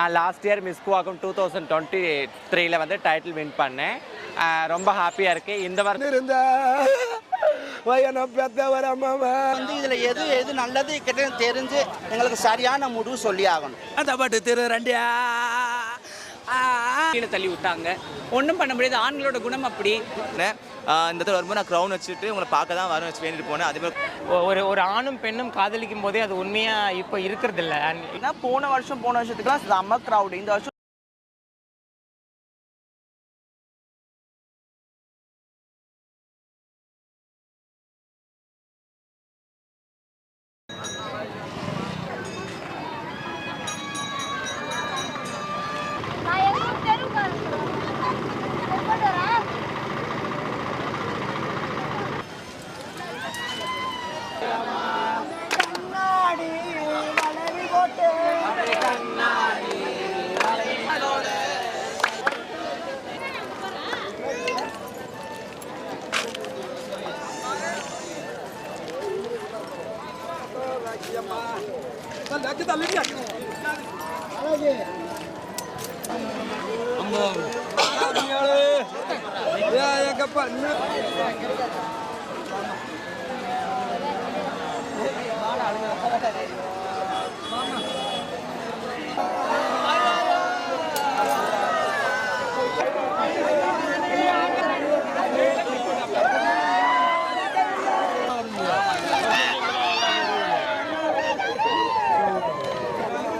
நான் last year miss Koovagam two thousand twenty த்ரீல வந்து டைட்டில் வின் பண்ணேன். ரொம்ப ஹாப்பியாக இருக்குது இந்த வருஷம் இருந்த வயன பெத்தவர் அம்மாவா. வந்து இதுல எது எது நல்லது கெட்டது தெரிஞ்சு எங்களுக்கு சரியான முடிவு சொல்லி ஆகணும் அந்த பாட்டு திரு ரெண்டியா. கீழே தள்ளி விட்டாங்க. ஒன்றும் பண்ண முடியாது. ஆண்களோட குணம் அப்படி. இந்த தடவை வரும்போது நான் க்ரௌன் வச்சுட்டு உங்களை பார்க்க தான் வரணும் வச்சு வேண்டிட்டு போனேன். அதே மாதிரி ஒரு ஒரு ஆணும் பெண்ணும் காதலிக்கும் போதே அது உண்மையாக இப்போ இருக்கிறதில்ல. ஏன்னா போன வருஷம் போன வருஷத்துக்குலாம் செம்ம க்ரௌடு இந்த வருஷம் நான் எதுவும் தெருவுக்கு கொண்டு வரேன்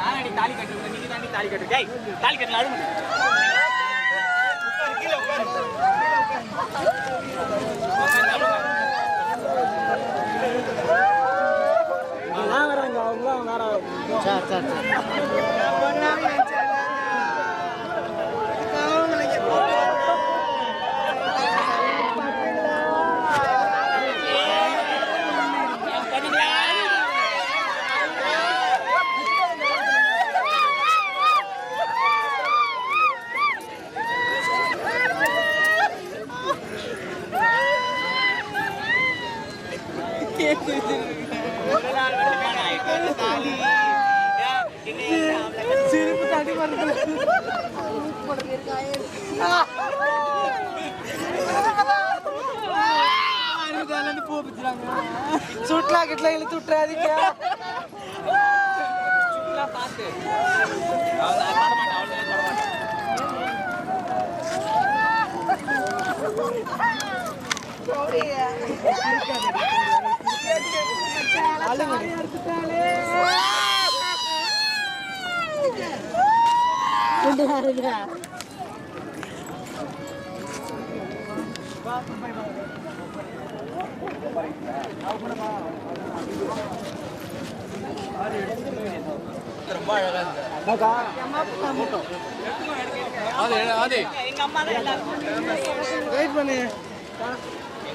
தானடி தாலி கட்டுறது நீங்க தாண்டி தாலி கட்டுறது டேய் தாலி கட்டல அழுகு சுட்லா தான் எல்லாரும். வெயிட் பண்ணு.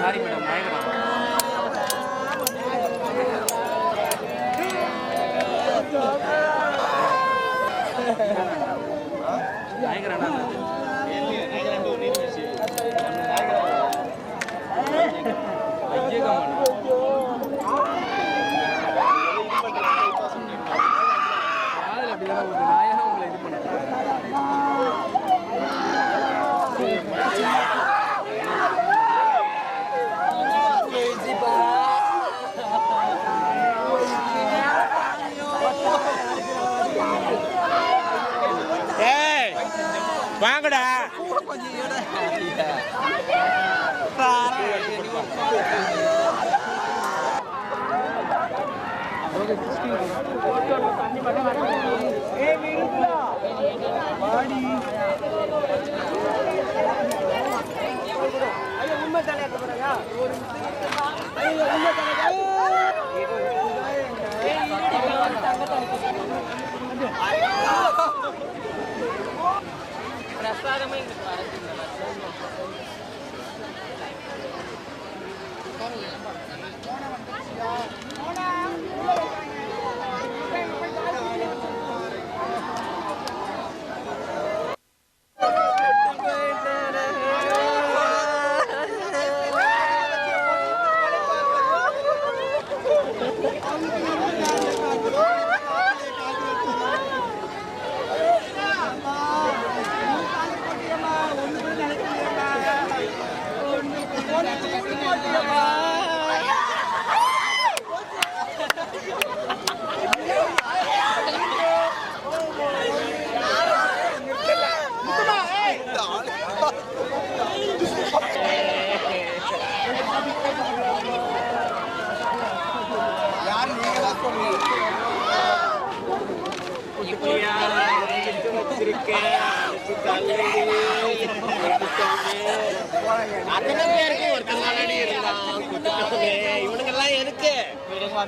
சாரி மேடம் பயங்கரம் பயங்கரம் நாயகம் உங்களை இது பண்ண அத்தனை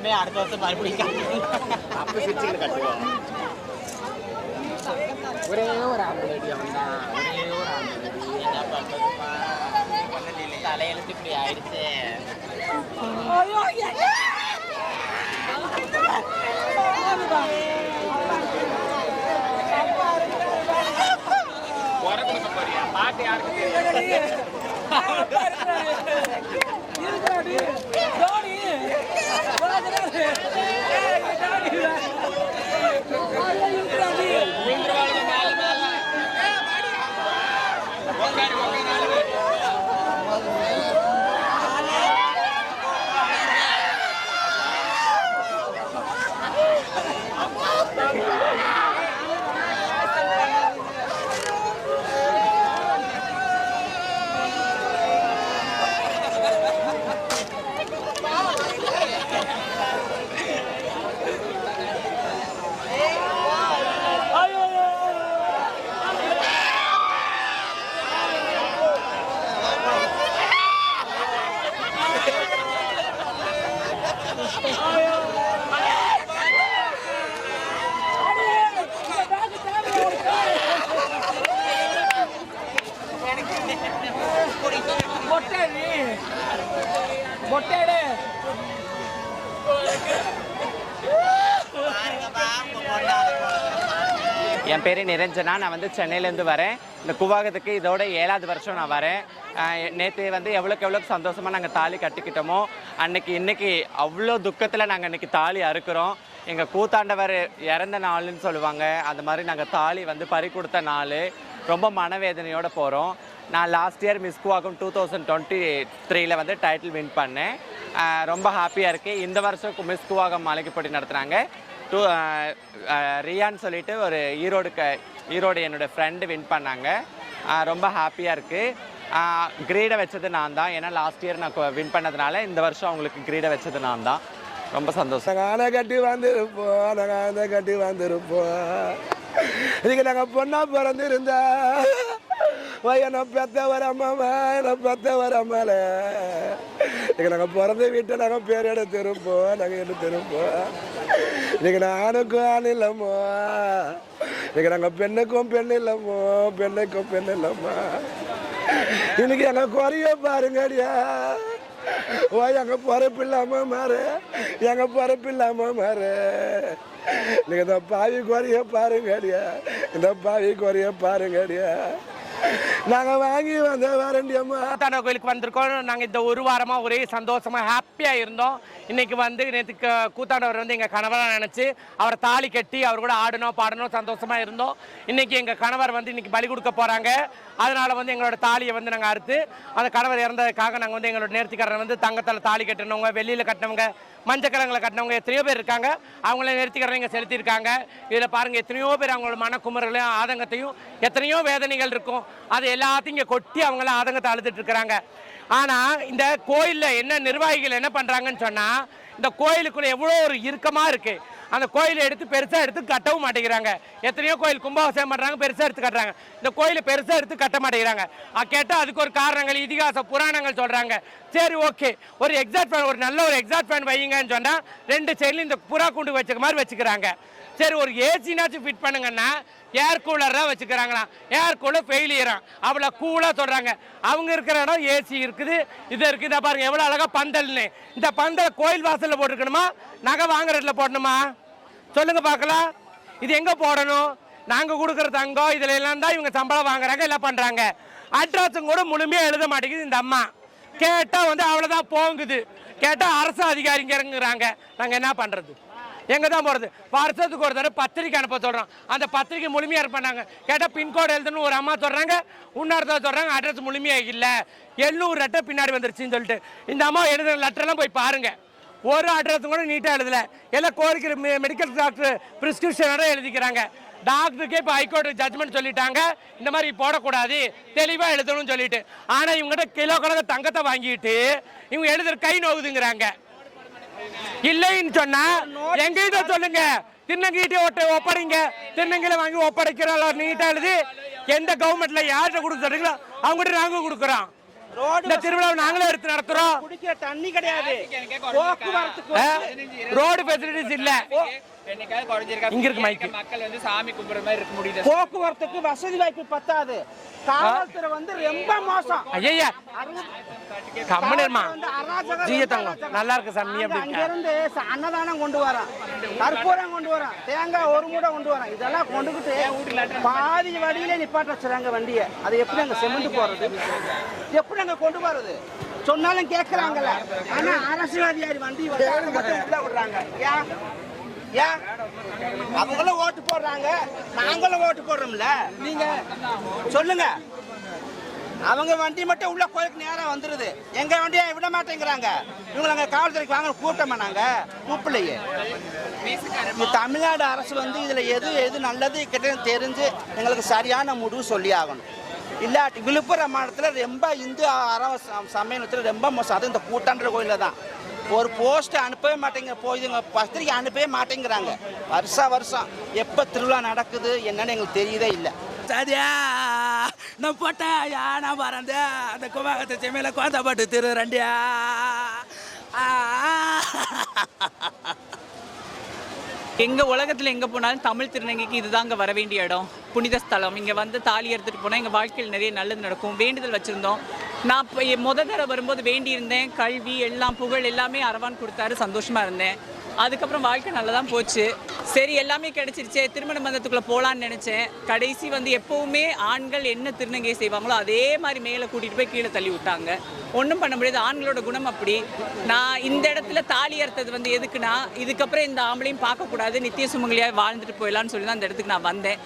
விடுங்கம்மே அடுத்த வருஷம் மறுபடியும் அப்ப சிரிச்சுக்கிட்டு கட்டுவோம் ஒரே ஒரு ஆம்பளடி அவன் தான் ஒரே ஒரு ஆம்பளடி. என்ன பண்றதுப்பா தலையெழுத்து இப்படி ஆயிடுச்சு. பாட்டு யாருக்கு தெரியும் விழுந்துருவாளுங்க மேல மேல உக்காரு உக்காரு நாலு பேர் என் பேர் நிரஞ்சனா நான் வந்து சென்னையிலேருந்து வரேன். இந்த குவாகத்துக்கு இதோட ஏழாவது வருஷம் நான் வரேன். நேற்று வந்து எவ்வளோக்கு எவ்வளோ சந்தோஷமாக நாங்கள் தாலி கட்டிக்கிட்டோமோ அன்னைக்கு இன்றைக்கி அவ்வளோ துக்கத்தில் நாங்கள் இன்றைக்கி தாலி அறுக்கிறோம். எங்கள் கூத்தாண்டவர் இறந்த நாள்னு சொல்லுவாங்க. அந்த மாதிரி நாங்கள் தாலி வந்து பறி கொடுத்த நாள். ரொம்ப மனவேதனையோடு போகிறோம் நான் last year miss Koovagam two thousand twenty த்ரீல வந்து டைட்டில் வின் பண்ணேன். ரொம்ப ஹாப்பியாக இருக்குது இந்த வருஷம் மிஸ் குவாகம் மலைக்கு போட்டி நடத்துகிறாங்க டூ ரியான்னு uh, uh, சொல்லிட்டு ஒரு ஈரோடு க ஈரோடு என்னோடய ஃப்ரெண்டு வின் பண்ணாங்க. ரொம்ப ஹாப்பியாக இருக்குது கிரீடை வச்சது நான் தான். ஏன்னா லாஸ்ட் இயர் நான் வின் பண்ணதுனால இந்த வருஷம் அவங்களுக்கு கிரீடை வச்சது நான் தான். ரொம்ப சந்தோஷம். நாங்கள் கட்டி வந்திருப்போம் நாங்கள் அணை கட்டி வந்திருப்போம் இதுக்கு நாங்கள் பொண்ணாக பிறந்திருந்தா. என்னை பெத்தவர் அம்மாவா என்னை பெத்தவர் அம்மால. இதுக்கு நாங்கள் பிறந்த வீட்டை நாங்கள் பேர் எடுத்திருப்போம் நாங்கள் எடுத்திருப்போம் இன்றைக்கி நானுக்கும் ஆண் இல்லைம்மா. இன்றைக்கி நாங்கள் பெண்ணுக்கும் பெண் இல்லைம்மோ. பெண்ணுக்கும் பெண் இல்லைம்மா. இன்னைக்கு எங்கள் குறைய பாருங்கடியா. ஓ எங்க பிறப்பு இல்லாம மாறு. எங்க பிறப்பு இல்லாம மாறு. நீங்க இந்த பாவி குறைய பாருங்கடியா. இந்த பாவி குறைய பாருங்கடியா. நாங்க வாங்கி வந்த வரண்டியம்மா கூத்தாண்ட கோயிலுக்கு வந்திருக்கோம். நாங்கள் இந்த ஒரு வாரமாக ஒரே சந்தோஷமாக ஹாப்பியாக இருந்தோம். இன்னைக்கு வந்து நேற்று கூத்தாண்டவர் வந்து எங்கள் கணவராக நினச்சி அவரை தாலி கட்டி அவர் கூட ஆடணும் பாடணும் சந்தோஷமாக இருந்தோம். இன்னைக்கு எங்கள் கணவர் வந்து இன்னைக்கு பலி கொடுக்க போகிறாங்க அதனால் வந்து எங்களோட தாலியை வந்து நாங்கள் அறுத்து அந்த கணவர் இறந்ததுக்காக நாங்கள் வந்து எங்களோட நேர்த்திக்காரன் வந்து தங்கத்தில் தாலி கட்டினவங்க வெளியில கட்டினவங்க மஞ்சக்கிழங்கில் கட்டினவங்க எத்தனையோ பேர் இருக்காங்க. அவங்கள நேர்த்திக்கடன் இங்கே செலுத்தியிருக்காங்க. இதில் பாருங்கள் எத்தனையோ பேர் அவங்களோட மனக்குமரலையும் ஆதங்கத்தையும் எத்தனையோ வேதனைகள் இருக்கும். அது எல்லாத்தையும் இங்கே கொட்டி அவங்களாம் ஆதங்கத்தை அழுதுட்டு இருக்கிறாங்க. ஆனால் இந்த கோயிலில் என்ன நிர்வாகிகள் என்ன பண்ணுறாங்கன்னு சொன்னால் இந்த கோயிலுக்குள்ளே எவ்வளோ ஒரு இறுக்கமாக இருக்கு. அந்த கோயிலை எடுத்து பெருசாக எடுத்து கட்டவும் மாட்டேங்கிறாங்க. எத்தனையோ கோயில் கும்பாபிஷேகம் பண்ணுறாங்க பெருசாக எடுத்து கட்டுறாங்க. இந்த கோயிலை பெருசாக எடுத்து கட்ட மாட்டேங்கிறாங்க. கேட்டால் அதுக்கு ஒரு காரணங்கள் இதிகாச புராணங்கள் சொல்கிறாங்க சரி ஓகே. ஒரு எக்ஸாக்ட் ஃபேன் ஒரு நல்ல ஒரு எக்ஸாக்ட் ஃபேன் வையுங்கன்னு சொன்னால் ரெண்டு சைட்லையும் இந்த புறா கூண்டு வச்சுக்க மாதிரி வச்சுக்கிறாங்க. சரி ஒரு ஏசினாச்சும் ஃபிட் பண்ணுங்கன்னா ஏர் கூலராக வச்சுக்கிறாங்களாம். ஏர் கூலர் ஃபெயிலியராம் அவ்வளோ கூலாக சொல்கிறாங்க அவங்க இருக்கிற இடம் ஏசி இருக்குது. இது இருக்குது இதை பாருங்கள் எவ்வளோ அழகாக பந்தல்னு. இந்த பந்தல் கோயில் வாசலில் போட்டுருக்கணுமா? நகை வாங்குற இடத்துல போடணுமா? சொல்லுங்கள் பார்க்கலாம். இது எங்கே போடணும்? நாங்கள் கொடுக்குற தங்கம் இதில் எல்லாம் தான் இவங்க சம்பளம் வாங்குறாங்க எல்லாம் பண்ணுறாங்க அட்ரஸும் கூட முழுமையாக எழுத மாட்டேங்குது இந்த அம்மா. கேட்டால் வந்து அவ்வளோதான் போங்குது. கேட்டால் அரசு அதிகாரிங்கிறங்கிறாங்க நாங்கள் என்ன பண்ணுறது எங்கே தான் போகிறது வருஷத்துக்கு ஒரு தடவை பத்திரிக்கை அனுப்ப சொல்கிறோம் அந்த பத்திரிக்கை முழுமையாக இருப்பாங்க கேட்டால் பின்கோடு எழுதுன்னு ஒரு அம்மா சொல்கிறாங்க இன்னொருத்தர் சொல்கிறாங்க அட்ரஸ் முழுமையாக இல்லை. எழுநூறு லெட்டர் பின்னாடி வந்துருச்சுன்னு சொல்லிட்டு. இந்த அம்மா எழுதுன லெட்டர்லாம் போய் பாருங்கள் ஒரு அட்ரஸும் கூட நீட்டாக எழுதலை. எல்லாம் கோரிக்கை மெடிக்கல் டாக்டர் ப்ரிஸ்கிரிப்ஷனோட எழுதிக்கிறாங்க. டாக்டருக்கே இப்போ ஹைகோர்ட் ஜட்மெண்ட் சொல்லிட்டாங்க. இந்த மாதிரி போடக்கூடாது. தெளிவாக எழுதணும்னு சொல்லிட்டு. ஆனால் இவங்ககிட்ட கிலோ கணக்கு தங்கத்தை வாங்கிட்டு இவங்க எழுதுற கை நோகுதுங்கிறாங்க. இல்லைன்னு சொன்னா எங்க இதை சொல்லுங்க. திருநங்கீட்டை ஒட்ட ஒப்படைங்க. திருநங்கையில வாங்கி ஒப்படைக்கிறோம் நீட்டா எழுதி எந்த கவர்மெண்ட்ல யார்கிட்ட கொடுக்க சொல்றீங்களோ அவங்ககிட்ட நாங்க கொடுக்குறோம். இந்த திருவிழாவை நாங்களே எடுத்து நடத்துறோம். தண்ணி கிடையாது. ரோடு ஃபெசிலிட்டிஸ் இல்ல. இங்க இருக்கு மைக்கு மக்கள் வந்து சாமி கும்பிடுற மாதிரி இருக்க முடியுது? போக்குவரத்துக்கு வசதி வாய்ப்பு பத்தாது. காவல்துறை வந்து ரொம்ப மோசம். ஐயா கம்மனிருமா ஜிய தங்கம். நல்லா இருக்கு அங்க? இருந்து அன்னதானம் கொண்டு வரான் கற்பூரம் கொண்டு வரான் தேங்காய் ஒரு மூடை கொண்டு வரான் இதெல்லாம் கொண்டுகிட்டு பாதி வழியிலே நிப்பாட்ட வச்சுறாங்க வண்டியை. அது எப்படி அங்க செமெண்ட் போறது? எப்படி அங்க கொண்டு போறது சொன்னாலும் கேட்கறாங்கல்ல ஆனா அரசு அதிகாரி வண்டி விடுறாங்க. ஏன்? அவங்களும் ஓட்டு போடுறாங்க. நாங்களும் ஓட்டு போடுறோம்ல. நீங்க சொல்லுங்க. அவங்க வண்டி மட்டும் உள்ள கோயிலுக்கு நேரம் வந்துருது. எங்க வண்டியை விட மாட்டேங்கிறாங்க. இவங்களை அங்க காவல்துறைக்கு வாங்க கூட்டமா நாங்க? கூப்பிடலையே. தமிழ்நாடு அரசு வந்து இதுல எது எது நல்லது கிட்ட தெரிஞ்சு எங்களுக்கு சரியான முடிவு சொல்லி ஆகணும். இல்லாட்டி விழுப்புரம் மாவட்டத்தில் ரொம்ப இந்து அறவ சமயத்தில் ரொம்ப மோசம். அதுவும் இந்த கூட்டன்ற கோயிலில் தான். ஒரு போஸ்ட் அனுப்பவே மாட்டேங்க போயிதுங்க பத்திரிக்கை அனுப்பவே மாட்டேங்கிறாங்க. வருஷா வருஷம். எப்போ திருவிழா நடக்குது என்னன்னு எங்களுக்கு தெரியதே இல்லை. சரியா நான் போட்டாயா நான் பறந்த அந்த குமாகத்தை செமையில பாட்டு திரு ரெண்டியா. எங்கள் உலகத்தில் எங்கே போனாலும் தமிழ் திருநங்கைக்கு இதுதாங்க வர வேண்டிய இடம். புனித ஸ்தலம். இங்கே வந்து தாலி எடுத்துகிட்டு போனால் எங்கள் வாழ்க்கையில் நிறைய நல்லது நடக்கும். வேண்டுதல் வச்சுருந்தோம். நான் இப்போ முத தடவை வரும்போது வேண்டியிருந்தேன். கல்வி எல்லாம் புகழ் எல்லாமே அரவான் கொடுத்தாரு. சந்தோஷமாக இருந்தேன். அதுக்கப்புறம் வாழ்க்கை நல்லா தான் போச்சு. சரி எல்லாமே கிடைச்சிருச்சே திருமண பந்தத்துக்குள்ள போகலான்னு நினச்சேன். கடைசி வந்து எப்போவுமே ஆண்கள் என்ன திருநங்கை செய்வாங்களோ அதே மாதிரி மேலே கூட்டிகிட்டு போய் கீழே தள்ளி விட்டாங்க. ஒன்றும் பண்ண முடியாது ஆண்களோட குணம் அப்படி. நான் இந்த இடத்துல தாலி அறுத்தது வந்து எதுக்குன்னா இதுக்கப்புறம் இந்த ஆம்பளையும் பார்க்கக்கூடாது நித்திய சுமங்கலியாக வாழ்ந்துட்டு போயிடலான்னு சொல்லி தான் அந்த இடத்துக்கு நான் வந்தேன்.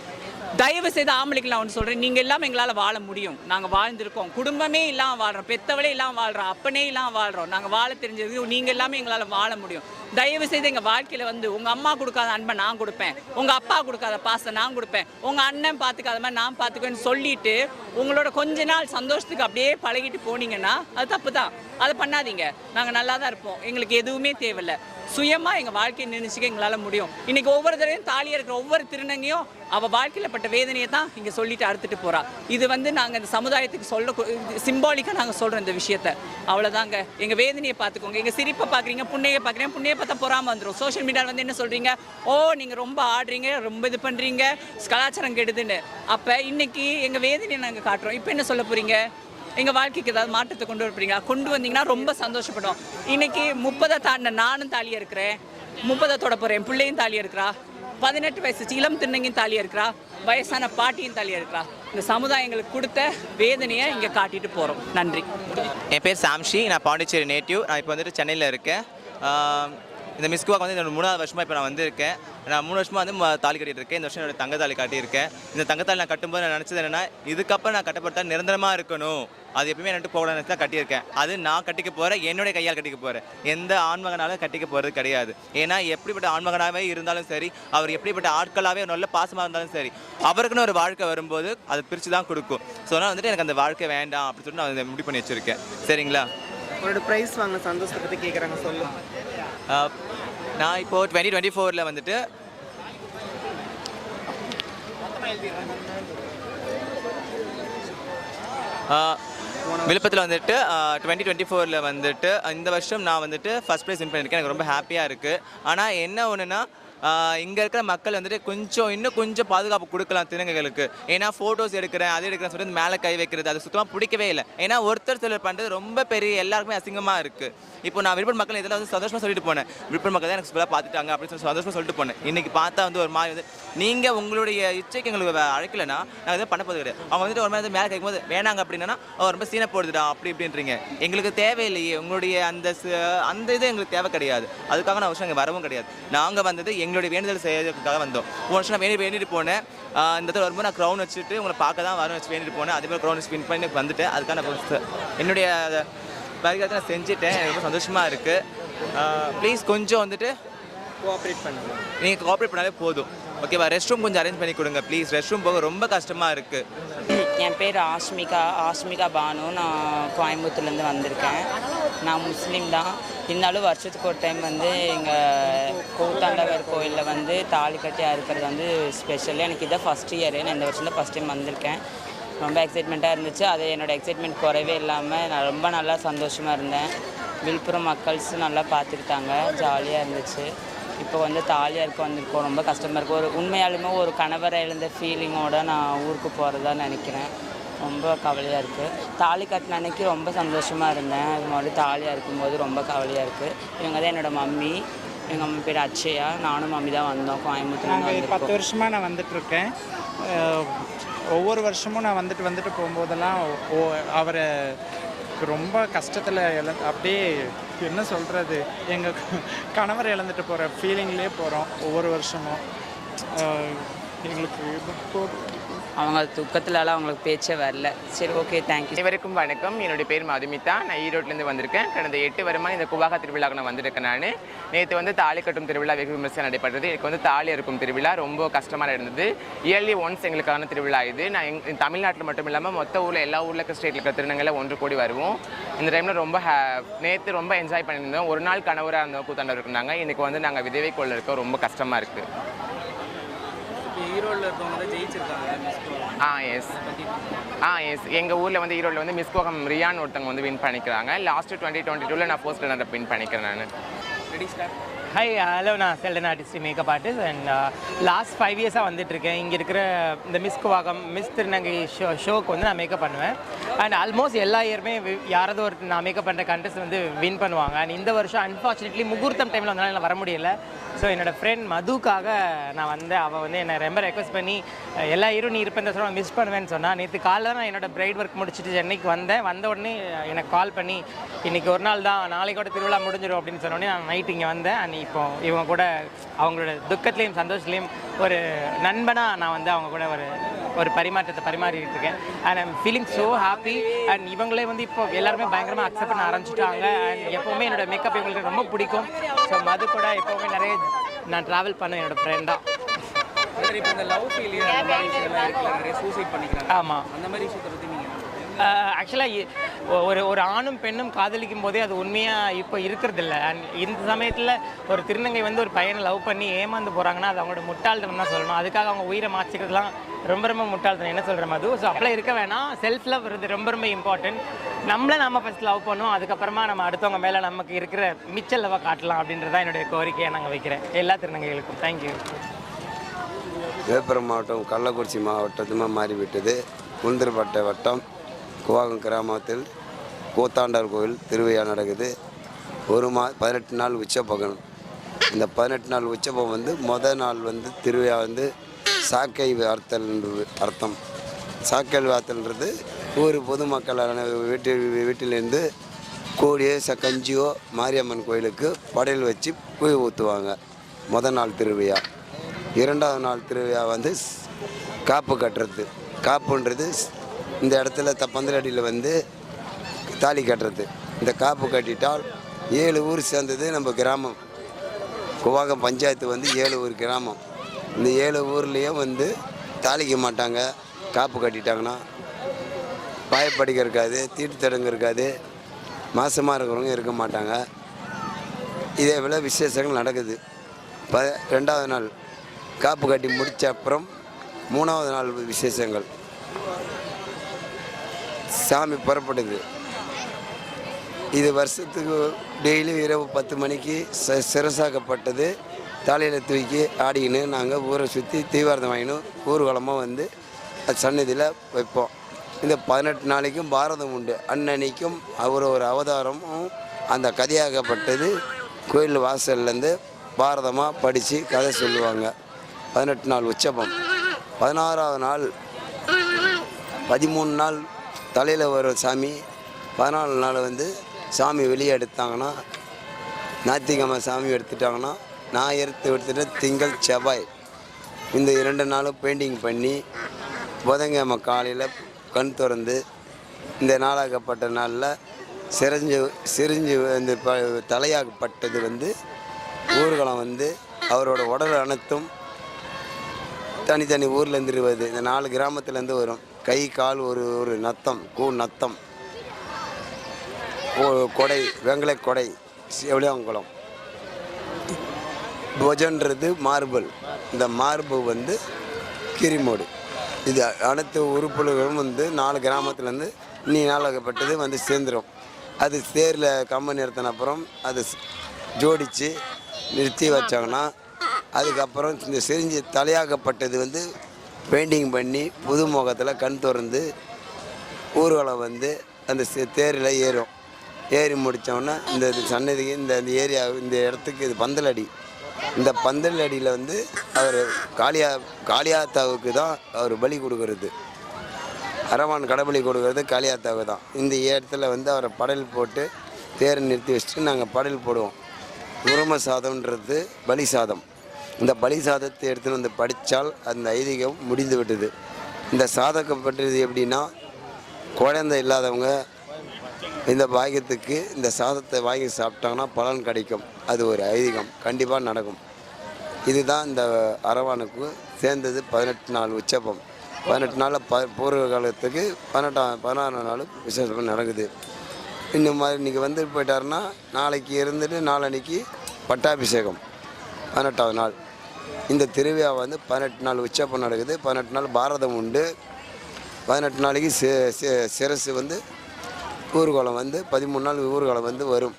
தயவு செய்து ஆம்பளைக்கு நான் ஒன்று சொல்கிறேன் நீங்கள் எல்லாம் எங்களால் வாழ முடியும். நாங்கள் வாழ்ந்திருக்கோம். குடும்பமே இல்லாமல் வாழ்கிறோம் பெத்தவளே இல்லாமல் வாழ்கிறோம் அப்பனே இல்லாமல் வாழ்கிறோம் நாங்கள் வாழ தெரிஞ்சது நீங்கள் எல்லாமே எங்களால் வாழ முடியும். தயவு செய்து எங்கள் வாழ்க்கையில் வந்து உங்கள் அம்மா கொடுக்காத அன்பை நான் கொடுப்பேன். உங்கள் அப்பா கொடுக்காத பாசம் நான் கொடுப்பேன். உங்கள் அண்ணன் பார்த்துக்காத மாதிரி நான் பார்த்துக்குவேன்னு சொல்லிட்டு உங்களோட கொஞ்ச நாள் சந்தோஷத்துக்கு அப்படியே பழகிட்டு போனீங்கன்னா அது தப்பு தான் அதை பண்ணாதீங்க. நாங்கள் நல்லா தான் இருப்போம். எங்களுக்கு எதுவுமே தேவையில்லை. சுயமாக எங்கள் வாழ்க்கையை நினைச்சுக்க எங்களால் முடியும். இன்னைக்கு ஒவ்வொரு தடவையும் தாலியாக இருக்கிற ஒவ்வொரு திருநங்கையும் அவள் வாழ்க்கையில் பட்ட வேதனையை தான் இங்கே சொல்லிட்டு அறுத்துட்டு போகிறா இது வந்து நாங்கள் இந்த சமுதாயத்துக்கு சொல்ல சிம்பாலிக்காக நாங்கள் சொல்கிறோம் இந்த விஷயத்த. அவ்வளோதாங்க எங்கள் வேதனையை பார்த்துக்கோங்க. எங்கள் சிரிப்பை பார்க்குறீங்க புண்ணையை பார்க்குறீங்க புண்ணையை பார்த்தா பொறாமல் வந்துடும் சோஷியல் மீடியாவில் வந்து என்ன சொல்கிறீங்க ஓ நீங்கள் ரொம்ப ஆடுறீங்க ரொம்ப இது பண்ணுறீங்க கலாச்சாரம் கெடுதுன்னு. அப்போ இன்னைக்கு எங்கள் வேதனையை நாங்கள் காட்டுறோம். இப்போ என்ன சொல்ல போகிறீங்க எங்கள் வாழ்க்கைக்கு ஏதாவது மாற்றத்தை கொண்டு வரப்பீங்களா கொண்டு வந்தீங்கன்னா ரொம்ப சந்தோஷப்படும். இன்னைக்கு முப்பதை தாண்டின நானும் தாலியாக இருக்கிறேன். முப்பதை தொட போகிறேன் என் பிள்ளையும் தாலியாக இருக்கிறா. பதினெட்டு வயசு இளம் திண்ணங்கையும் தாலியாக இருக்கிறா. வயசான பாட்டியும் தாலியாக இருக்கிறா. இந்த சமுதாயங்களுக்கு கொடுத்த வேதனையை இங்கே காட்டிட்டு போகிறோம் நன்றி. என் பேர் சாம்ஷி. நான் பாண்டிச்சேரி நேட்டிவ் நான் இப்போ வந்துட்டு சென்னையில் இருக்கேன். இந்த மிஸ்குவாக்கு வந்து என்னோட மூணாவது வருஷமாக இப்போ நான் வந்திருக்கேன். நான் மூணு வருஷமாக வந்து தாலி கட்டிட்டு இருக்கேன் இந்த வருஷம் என்னோட தங்க தாலி கட்டியிருக்கேன். இந்த தங்கத்தாலி நான் கட்டும்போது நான் நினச்சது என்னன்னா இதுக்கப்புறம் நான் கட்டப்பட்டா நிரந்தரமாக இருக்கணும். அது எப்பவுமே நட்டு போகலான்னு தான் கட்டியிருக்கேன். அது நான் கட்டிக்க போகிறேன் என்னுடைய கையால் கட்டிக்க போகிறேன் எந்த ஆண்மகனாலும் கட்டிக்க போகிறது கிடையாது. ஏன்னா எப்படிப்பட்ட ஆண்மகனாகவே இருந்தாலும் சரி அவர் எப்படிப்பட்ட ஆட்களாகவே நல்ல பாசமாக இருந்தாலும் சரி அவருக்குன்னு ஒரு வாழ்க்கை வரும்போது அதை பிரித்து தான் கொடுக்கும். ஸோ அதனால் வந்துட்டு எனக்கு அந்த வாழ்க்கை வேண்டாம் அப்படின்னு சொல்லிட்டு நான் முடிவு பண்ணி வச்சுருக்கேன். சரிங்களா? உங்களோட ப்ரைஸ் வாங்கின சந்தோஷத்தை பற்றி கேட்குறாங்க சொல்லுங்கள் நான் இப்போது டுவெண்ட்டி டுவெண்ட்டி ஃபோரில் வந்துட்டு விழுப்புரத்தில் வந்துட்டு டுவெண்ட்டி டுவெண்ட்டி ஃபோரில் வந்துட்டு இந்த வருஷம் நான் வந்துட்டு ஃபஸ்ட் ப்ரைஸ் வின் பண்ணியிருக்கேன். எனக்கு ரொம்ப ஹாப்பியாக இருக்குது ஆனால் என்ன ஒன்றுன்னா இங்கே இருக்கிற மக்கள் வந்துட்டு கொஞ்சம் இன்னும் கொஞ்சம் பாதுகாப்பு கொடுக்கலாம் திருநங்கைகளுக்கு. ஏன்னா ஃபோட்டோஸ் எடுக்கிறேன் அது எடுக்கிறேன் சொல்லிட்டு மேலே கை வைக்கிறது அது சுத்தமாக பிடிக்கவே இல்லை. ஏன்னா ஒருத்தர் சிலர் பண்ணுறது ரொம்ப பெரிய எல்லாருக்குமே அசிங்கமாக இருக்குது இப்போ நான் விழுப்புரம் மக்கள் இதெல்லாம் வந்து சந்தோஷமாக சொல்லிட்டு போனேன். விழுப்புரம் மக்கள் தான் எனக்கு ஃபுல்லாக பார்த்துட்டாங்க அப்படின்னு சொல்லி சந்தோஷமாக சொல்லிட்டு போனேன். இன்றைக்கி பார்த்தா வந்து ஒரு மாதிரி வந்து நீங்கள் உங்களுடைய இச்சைக்கு எங்களுக்கு அழைக்கலைன்னா நாங்கள் எதுவும் பண்ண போகிறது கிடையாது. அவங்க வந்துட்டு ஒரு மாதிரி மேலே மேலே கேட்கும்போது வேணாங்க அப்படின்னா "அவ ரொம்ப சீனை போடுதுடா அப்படி இப்படின்றீங்க. எங்களுக்கு தேவையில்லையே உங்களுடைய அந்த அந்த இது எங்களுக்கு தேவை கிடையாது. அதுக்காக நான் வருஷம் இங்கே வரவும் கிடையாது. நாங்கள் வந்தது எங்களுடைய வேண்டுதல் செய்யறதுக்காக வந்தோம். ஒரு வருஷம் நான் வேண்டி வேண்டிட்டு போனேன். இந்த தடவை வரும்போது நான் க்ரௌன் வச்சுட்டு உங்களை பார்க்க தான் வரும் வச்சு வேண்டிட்டு போனேன். அதே மாதிரி க்ரௌன் வின் பண்ணி வந்துட்டேன். அதுக்காக நான் என்னுடைய பரிகாரத்தை நான் செஞ்சுட்டேன். எனக்கு ரொம்ப சந்தோஷமாக இருக்குது ப்ளீஸ் கொஞ்சம் வந்துட்டு கோஆப்ரேட் பண்ணுங்க. நீங்கள் கோஆப்ரேட் பண்ணாலே போதும். ஓகேவா ரெஸ்ட் ரூம் கொஞ்சம் அரேஞ்ச் பண்ணி கொடுங்க ப்ளீஸ் ரெஸ்ட் ரூம் போக ரொம்ப கஷ்டமாக இருக்குது என் பேர் ஆஷ்மிகா ஆஷ்மிகா பானு. நான் கோயம்புத்தூர்லேருந்து வந்திருக்கேன். நான் முஸ்லீம் தான். இருந்தாலும் வருஷத்துக்கு ஒரு டைம் வந்து எங்கள் கூத்தாண்டவர் கோயிலில் வந்து தாலி கட்டி அறுக்கிறது வந்து ஸ்பெஷல் எனக்கு இதான் ஃபஸ்ட் இயரு நான் இந்த வருஷம் தான் ஃபஸ்ட் டைம் வந்திருக்கேன். ரொம்ப எக்ஸைட்மெண்ட்டாக இருந்துச்சு. அது என்னோடய எக்ஸைட்மெண்ட் குறைவே இல்லாமல் நான் ரொம்ப நல்லா சந்தோஷமாக இருந்தேன். விழுப்புரம் மக்கள்ஸும் நல்லா பார்த்துக்கிட்டாங்க. ஜாலியாக இருந்துச்சு. இப்போ வந்து தாலியாக இருக்க வந்திருக்கோம். ரொம்ப கஷ்டமாக இருக்கும் ஒரு உண்மையாலுமே ஒரு கணவரை இழந்த ஃபீலிங்கோட நான் ஊருக்கு போகிறதா நினைக்கிறேன். ரொம்ப கவலையாக இருக்குது தாலி கட்டின அன்னைக்கு ரொம்ப சந்தோஷமாக இருந்தேன். அது மாதிரி தாலியாக இருக்கும்போது ரொம்ப கவலையாக இருக்குது இவங்க தான் என்னோடய மம்மி. எங்கள் அம்மா பேர் அக்ஷயா நானும் மம்மி தான் வந்தோம். நாங்கள் பத்து வருஷமாக நான் வந்துட்டுருக்கேன். ஒவ்வொரு வருஷமும் நான் வந்துட்டு வந்துட்டு போகும்போதெல்லாம் அவரை ரொம்ப கஷ்டத்தில் இழ அப்படியே என்ன சொல்கிறது எங்கள் கணவர் இழந்துட்டு போகிற ஃபீலிங்லேயே போகிறோம் ஒவ்வொரு வருஷமும். எங்களுக்கு அவங்க துக்கத்துலலாம் அவங்களுக்கு பேச்சே வரல. சரி ஓகே தேங்க்யூ இவருக்கும் வணக்கம். என்னுடைய பேர் மதுமிதா. நான் ஈரோட்லேருந்து வந்திருக்கேன். கடந்த எட்டு வருமா இந்த குவாக திருவிழாவுக்கு நான் வந்திருக்கேன் நான். நேற்று வந்து தாலி கட்டும் திருவிழா வெகு விமர்சனம் நடைபெற்றது. எனக்கு வந்து தாலி இருக்கும் திருவிழா. ரொம்ப கஷ்டமாக இருந்தது இயர்லி ஒன்ஸ் எங்களுக்கான திருவிழா இது. நான் எங் தமிழ்நாட்டில் மட்டும் இல்லாமல் மொத்த ஊரில் எல்லா ஊரில் இருக்க ஸ்டேட்டில் இருக்கிற திருநங்கையில் ஒன்று கூடி வருவோம். இந்த டைமில் ரொம்ப ஹே நேற்று ரொம்ப என்ஜாய் பண்ணியிருந்தோம். ஒரு நாள் கணவராக இருந்தோம் கூத்தாண்டவர் இருந்தாங்க. இன்றைக்கி வந்து நாங்கள் விதவை கொள்ள இருக்கோம். ரொம்ப கஷ்டமாக இருக்குது ஈரோடில் இருக்கவங்க தான் ஜெயிச்சிருக்காங்க ஆ எஸ் ஆ எஸ் எங்கள் ஊரில் வந்து ஈரோடில் வந்து மிஸ் கோகம் ரியான் ஒருத்தவங்க வந்து வின் பண்ணிக்கிறாங்க. லாஸ்ட் டுவெண்ட்டி டுவெண்ட்டி டூவில் நான் ஃபர்ஸ்ட் ரன்னர் வின் பண்ணிக்கிறேன் நான். ரெடி ஸ்டார்ட் ஹாய் ஹலோ நான் Seldon artist makeup artist and last five இயர்ஸாக வந்துட்டுருக்கேன். இங்கே இருக்கிற இந்த மிஸ் குவாகம் மிஸ் திருநங்கை ஷோ ஷோக்கு வந்து நான் மேக்கப் பண்ணுவேன். அண்ட் ஆல்மோஸ்ட் எல்லா இயருமே யாராவது ஒரு நான் மேக்கப் பண்ணுற கண்டஸ்ட் வந்து வின் பண்ணுவாங்க. அண்ட் இந்த வருஷம் அன்ஃபார்ச்சுனேட்லி முகூர்த்தம் டைமில் வந்தனால என்னால் வர முடியல. ஸோ என்னோடய ஃப்ரெண்ட் மதுக்காக நான் வந்து அவள் வந்து என்னை ரொம்ப ரெக்வஸ்ட் பண்ணி எல்லா இயரும் நீ இருப்பேன் சொல்ல மிஸ் பண்ணுவேன்னு சொன்னால் நேற்று காலைல நான் என்னோடய பிரைட் ஒர்க் முடிச்சுட்டு சென்னைக்கு வந்தேன். வந்த உடனே எனக்கு கால் பண்ணி இன்னைக்கு ஒரு நாள் தான் நாளைக்கோட திருவிழா முடிஞ்சிடும் அப்படின்னு சொன்னோடனே நான் நைட் இங்கே வந்தேன். அண்ட் இப்போ இவங்க கூட அவங்களோட துக்கத்துலேயும் சந்தோஷத்துலேயும் ஒரு நண்பனாக நான் வந்து அவங்க கூட ஒரு ஒரு பரிமாற்றத்தை பரிமாறிட்டு இருக்கேன் and I'm feeling so happy and இவங்களே வந்து இப்போ எல்லாருமே பயங்கரமாக அக்செப்ட் பண்ண ஆரம்பிச்சிட்டாங்க. அண்ட் எப்போவுமே என்னோட மேக்கப் இவங்களுக்கு ரொம்ப பிடிக்கும். ஸோ மது கூட எப்போவுமே நிறைய நான் ட்ராவல் பண்ண என்னோட ஃப்ரெண்டாக ஆமாம் அந்த மாதிரி Uh, ஆக்சுவலாக ஒரு ஒரு ஆணும் பெண்ணும் காதலிக்கும் போதே அது உண்மையாக இப்போ இருக்கிறதில்ல. அண்ட் இந்த சமயத்தில் ஒரு திருநங்கை வந்து ஒரு பையனை லவ் பண்ணி ஏமாந்து போகிறாங்கன்னா அது அவங்களோட முட்டாள்தனம் தான் சொல்லணும். அதுக்காக அவங்க உயிரை மாற்றிக்கிறதுலாம் ரொம்ப ரொம்ப முட்டாள்தனம். என்ன சொல்கிற மாதிரி ஸோ அப்படிலாம் இருக்க வேணாம். செல்ஃப் லவ் இது ரொம்ப ரொம்ப இம்பார்ட்டன்ட் நம்மளை நம்ம ஃபஸ்ட் லவ் பண்ணோம். அதுக்கப்புறமா நம்ம அடுத்தவங்க மேலே நமக்கு இருக்கிற மிச்ச லவ்வை காட்டலாம் அப்படின்றது தான் என்னுடைய கோரிக்கையை நாங்கள் வைக்கிறேன். எல்லா திருநங்கைகளுக்கும். தேங்க்யூ விழுப்புரம் மாவட்டம் கள்ளக்குறிச்சி மாவட்டத்துமாக மாறிவிட்டது. முந்திரப்பட்டை வட்டம் குவாகம் கிராமத்தில் கூத்தாண்டார் கோவில் திருவிழா நடக்குது. ஒரு மா பதினெட்டு நாள் உச்சபகம் இந்த பதினெட்டு நாள் உச்சபகம் வந்து மொதல் நாள் வந்து திருவிழா வந்து சாக்கை வார்த்தல் அர்த்தம். சாக்கை வார்த்தல்ன்றது ஊர் பொதுமக்களான வீட்டில் வீட்டிலேருந்து கோழியோ ச கஞ்சியோ மாரியம்மன் கோயிலுக்கு படையல் வச்சு போய் ஊற்றுவாங்க முதல் நாள் திருவிழா. இரண்டாவது நாள் திருவிழா வந்து ஸ்- காப்பு கட்டுறது. காப்புன்றது இந்த இடத்துல த பந்தலடியில் வந்து தாலி கட்டுறது. இந்த காப்பு கட்டிட்டால் ஏழு ஊர் சேர்ந்தது நம்ம கிராமம். குவாகம் பஞ்சாயத்து வந்து ஏழு ஊர் கிராமம். இந்த ஏழு ஊர்லேயும் வந்து தாளிக்க மாட்டாங்க. காப்பு கட்டிட்டாங்கன்னா பாயப்படிக்க இருக்காது தீட்டு தடங்கு இருக்காது மாசமாக இருக்கிறவங்க இருக்க மாட்டாங்க. இதே போல் விசேஷங்கள் நடக்குது. ப ரெண்டாவது நாள் காப்பு கட்டி முடித்த அப்புறம் மூணாவது நாள் விசேஷங்கள். சாமி புறப்படுது. இது வருஷத்துக்கு டெய்லி இரவு பத்து மணிக்கு ச சிறசாக்கப்பட்டது. தலையில் தூக்கி ஆடிக்கின்னு நாங்கள் ஊரை சுற்றி தீவிரதம் வாங்கினோம் ஊர்வலமாக வந்து சன்னதியில் வைப்போம். இந்த பதினெட்டு நாளைக்கும் பாரதம் உண்டு. அன்னன்னைக்கும் அவர் ஒரு அவதாரமும் அந்த கதையாகப்பட்டது கோயில் வாசல்லேருந்து பாரதமாக படித்து கதை சொல்லுவாங்க. பதினெட்டு நாள் உற்சவம் பதினாறாவது நாள் பதிமூணு நாள் தலையில் வரும் சாமி பதினாலு நாள் வந்து சாமி வெளியே எடுத்தாங்கன்னா ஞாயிற்றுக்கிழமை சாமி எடுத்துட்டாங்கன்னா ஞாயிறு எடுத்துட்டு திங்கள் செவ்வாய் இந்த இரண்டு நாளும் பெயிண்டிங் பண்ணி புதன்கிழமை காலையில் கண் திறந்து இந்த நாளாகப்பட்ட நாளில் சிரிஞ்சு சிரிஞ்சு இந்த ப தலையாகப்பட்டது வந்து ஊர்வலம் வந்து அவரோட உடல் அனைத்தும் தனித்தனி ஊர்லேருந்து வருது. இந்த நாலு கிராமத்துலேருந்து வரும். கை கால் ஒரு ஒரு நத்தம் கூ நத்தம். கொடை வெங்கலை கொடை செவலியாங்குளம். புஜன்றது மார்பிள் இந்த மார்பு வந்து கிரிமோடு. இது அனைத்து உறுப்புகளும் வந்து நாலு கிராமத்துலேருந்து நீ நாளாகப்பட்டது வந்து சேர்ந்துடும் அது தேரில் கம்பு நிறுத்தின அப்புறம் அது ஜோடித்து நிறுத்தி வச்சாங்கன்னா அதுக்கப்புறம் இந்த செறிஞ்சு தலையாகப்பட்டது வந்து பெயிண்டிங் பண்ணி புது முகத்தில் கண் திறந்து ஊர்வலம் வந்து அந்த சே- தேரில் ஏறும். ஏறி முடித்தோன்னா இந்த சன்னதிக்கு இந்த இந்த ஏரியா இந்த இடத்துக்கு இது பந்தல் அடி. இந்த பந்தல் அடியில் வந்து அவர் காளியா காளியாத்தாவுக்கு தான் அவர் பலி கொடுக்கறது. அரவான் கடபலி கொடுக்கறது காளியாத்தாவுக்கு தான். இந்த இடத்துல வந்து அவரை படல் போட்டு தேரை நிறுத்தி வச்சுட்டு நாங்கள் படல் போடுவோம். உரும சாதம்ன்றது பலி சாதம். இந்த பலி சாதத்தை எடுத்துன்னு வந்து படித்தால் அந்த ஐதீகம் முடிந்து விட்டது இந்த சாதகம் சாதக்கப்பட்டது எப்படின்னா குழந்தை இல்லாதவங்க இந்த பாகியத்துக்கு இந்த சாதத்தை வாங்கி சாப்பிட்டாங்கன்னா பலன் கிடைக்கும். அது ஒரு ஐதீகம் கண்டிப்பாக நடக்கும். இதுதான் இந்த அரவானுக்கு சேர்ந்தது பதினெட்டு நாள் உச்சபம். பதினெட்டு நாளில் ப பூர்வ காலத்துக்கு பதினெட்டாம் பதினாறு நாள் விசேஷம் நடக்குது. இந்த மாதிரி இன்றைக்கி வந்துட்டு போயிட்டாருன்னா நாளைக்கு இருந்துட்டு நாளன்னைக்கு பட்டாபிஷேகம் பதினெட்டாவது நாள். இந்த திருவிழா வந்து பதினெட்டு நாள் உச்சப்பம் நடக்குது. பதினெட்டு நாள் பாரதம் உண்டு. பதினெட்டு நாளைக்கு சிரசு வந்து ஊர்வலம் வந்து பதிமூணு நாள் ஊர்வலம் வந்து வரும்.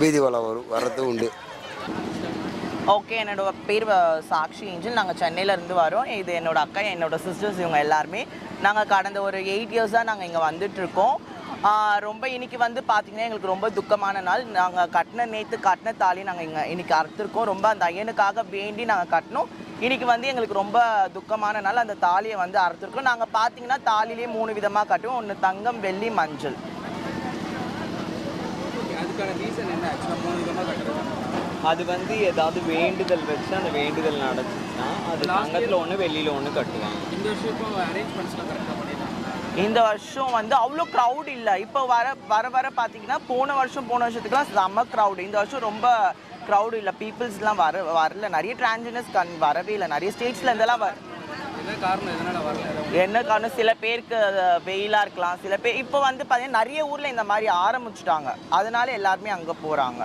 வீதி வளம் வரும் வர்றது உண்டு. ஓகே என்னோட பேர் சாக்ஷி இன்ஜின். நாங்கள் சென்னையிலேருந்து வரோம். இது என்னோட அக்கா என்னோட சிஸ்டர்ஸ் இவங்க எல்லாருமே. நாங்கள் கடந்த ஒரு எயிட் இயர்ஸாக நாங்கள் இங்கே வந்துட்டுருக்கோம் ரொம்ப இன்னைக்கு வந்து பார்த்தீங்கன்னா எங்களுக்கு ரொம்ப துக்கமான நாள். நாங்கள் கட்டின நேற்று கட்டின தாலி நாங்கள் இங்கே இன்னைக்கு அறுத்துருக்கோம். ரொம்ப அந்த ஐயனுக்காக வேண்டி நாங்கள் கட்டினோம். இன்னைக்கு வந்து எங்களுக்கு ரொம்ப துக்கமான நாள். அந்த தாலியை வந்து அறுத்துருக்கோம். நாங்கள் பார்த்தீங்கன்னா தாலிலேயே மூணு விதமாக கட்டுவோம். ஒன்று தங்கம் வெள்ளி மஞ்சள். அதுக்கான ரீசன் என்ன? ஆக்சுவலாக மூணு விதமாக கட்டுறது. அது வந்து ஏதாவது வேண்டுதல் வச்சு அந்த வேண்டுதல் நடந்துச்சுன்னா அது தங்கத்தில் ஒன்று வெளியில் ஒன்று கட்டுவாங்க. இந்த வருஷம் இப்போ அரேஞ்ச்மெண்ட்ஸ்லாம் கரெக்டாக இந்த வருஷம் வந்து அவ்வளோ க்ரௌட் இல்லை. இப்போ வர வர வர பார்த்தீங்கன்னா போன வருஷம் போன வருஷத்துக்குலாம் செம்ம க்ரௌடு இந்த வருஷம் ரொம்ப க்ரௌடு இல்லை. பீப்புள்ஸ்லாம் வர வரல. நிறைய டிரான்ஜினஸ் கண் வரவே இல்லை. நிறைய ஸ்டேட்ஸ்ல இருந்தெல்லாம் வர என்ன காரணம்? சில பேருக்கு வெயிலாக இருக்கலாம். சில பேர் இப்போ வந்து பார்த்தீங்கன்னா நிறைய ஊரில் இந்த மாதிரி ஆரம்பிச்சிட்டாங்க. அதனால எல்லாருமே அங்கே போகிறாங்க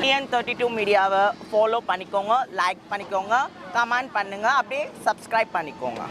டிஎன் தேர்ட்டி டூ மீடியாவை ஃபாலோ பண்ணிக்கோங்க லைக் பண்ணிக்கோங்க கமெண்ட் பண்ணுங்கள் அப்படியே சப்ஸ்கிரைப் பண்ணிக்கோங்க.